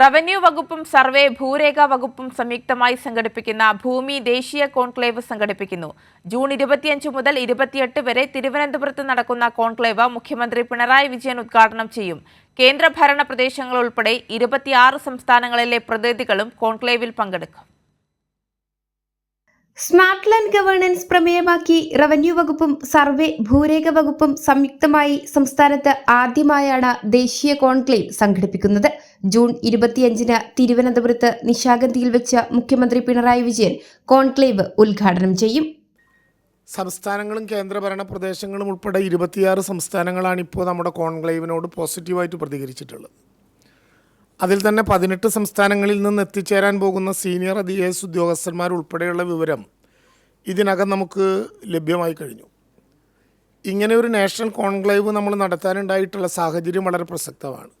Revenue വകുപ്പും survey ഭൂരേഖ വകുപ്പും സംയുക്തമായി സംഘടിപ്പിക്കുന്ന ഭൂമി ദേശീയ കോൺക്ലേവ് സംഘടിപ്പിക്കുന്നു. ജൂൺ ഇരുപത്തിയഞ്ച് മുതൽ ഇരുപത്തിയെട്ട് വരെ തിരുവനന്തപുരത്ത് നടക്കുന്ന കോൺക്ലേവ് മുഖ്യമന്ത്രി പിണറായി വിജയൻ ഉദ്ഘാടനം ചെയ്യും. കേന്ദ്രഭരണ പ്രദേശങ്ങൾ ഉൾപ്പെടെ ഇരുപത്തിയാറ് സംസ്ഥാനങ്ങളിലെ പ്രതിനിധികളും കോൺക്ലേവിൽ പങ്കെടുക്കും. സ്മാർട്ട് ലാൻഡ് ഗവേണൻസ് പ്രമേയമാക്കി റവന്യൂ വകുപ്പും സർവേ ഭൂരേഖ വകുപ്പും സംയുക്തമായി സംസ്ഥാനത്ത് ആദ്യമായാണ് ദേശീയ കോൺക്ലേവ് സംഘടിപ്പിക്കുന്നത്. ജൂൺ ഇരുപത്തിയഞ്ചിന് തിരുവനന്തപുരത്ത് നിശാഗന്ധിയിൽ വെച്ച് മുഖ്യമന്ത്രി പിണറായി വിജയൻ കോൺക്ലേവ് ഉദ്ഘാടനം ചെയ്യും. സംസ്ഥാനങ്ങളും കേന്ദ്രഭരണ പ്രദേശങ്ങളും ഉൾപ്പെടെ ഇരുപത്തിയാറ് സംസ്ഥാനങ്ങളാണ് ഇപ്പോൾ നമ്മുടെ കോൺക്ലേവിനോട് പോസിറ്റീവായിട്ട് പ്രതികരിച്ചിട്ടുള്ളത്. അതിൽ തന്നെ പതിനെട്ട് സംസ്ഥാനങ്ങളിൽ നിന്ന് എത്തിച്ചേരാൻ പോകുന്ന സീനിയർ ഐ എസ് ഉദ്യോഗസ്ഥന്മാർ ഉൾപ്പെടെയുള്ള വിവരം ഇതിനകം നമുക്ക് ലഭ്യമായി കഴിഞ്ഞു. ഇങ്ങനെ ഒരു നാഷണൽ കോൺക്ലേവ് നമ്മൾ നടത്താനുണ്ടായിട്ടുള്ള സാഹചര്യം വളരെ പ്രസക്തമാണ്.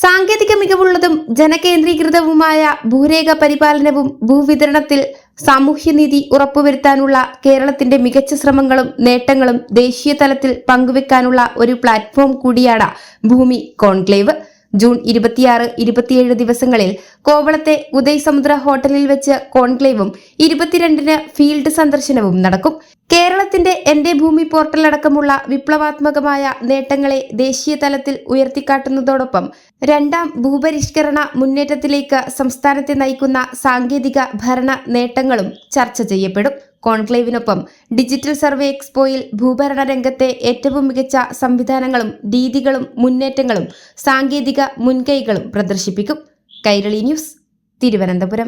സാങ്കേതിക മികവുള്ളതും ജനകേന്ദ്രീകൃതവുമായ ഭൂരേഖ പരിപാലനവും ഭൂവിതരണത്തിൽ സാമൂഹ്യനീതി ഉറപ്പുവരുത്താനുള്ള കേരളത്തിന്റെ മികച്ച ശ്രമങ്ങളും നേട്ടങ്ങളും ദേശീയ തലത്തിൽ പങ്കുവെക്കാനുള്ള ഒരു പ്ലാറ്റ്ഫോം കൂടിയാണ് ഭൂമി കോൺക്ലേവ്. ജൂൺ ഇരുപത്തിയാറ് ഇരുപത്തിയേഴ് ദിവസങ്ങളിൽ കോവളത്തെ ഉദയ് സമുദ്ര ഹോട്ടലിൽ വെച്ച് കോൺക്ലേവും ഇരുപത്തിരണ്ടിന് ഫീൽഡ് സന്ദർശനവും നടക്കും. കേരളത്തിന്റെ എന്റെ ഭൂമി പോർട്ടൽ അടക്കമുള്ള വിപ്ലവാത്മകമായ നേട്ടങ്ങളെ ദേശീയ തലത്തിൽ ഉയർത്തിക്കാട്ടുന്നതോടൊപ്പം രണ്ടാം ഭൂപരിഷ്കരണ മുന്നേറ്റത്തിലേക്ക് സംസ്ഥാനത്തെ നയിക്കുന്ന സാങ്കേതിക ഭരണ നേട്ടങ്ങളും ചർച്ച ചെയ്യപ്പെടും. കോൺക്ലേവിനൊപ്പം ഡിജിറ്റൽ സർവേ എക്സ്പോയിൽ ഭൂഭരണ രംഗത്തെ ഏറ്റവും മികച്ച സംവിധാനങ്ങളും രീതികളും മുന്നേറ്റങ്ങളും സാങ്കേതിക മുൻകൈകളും പ്രദർശിപ്പിക്കും. കൈരളി ന്യൂസ് തിരുവനന്തപുരം.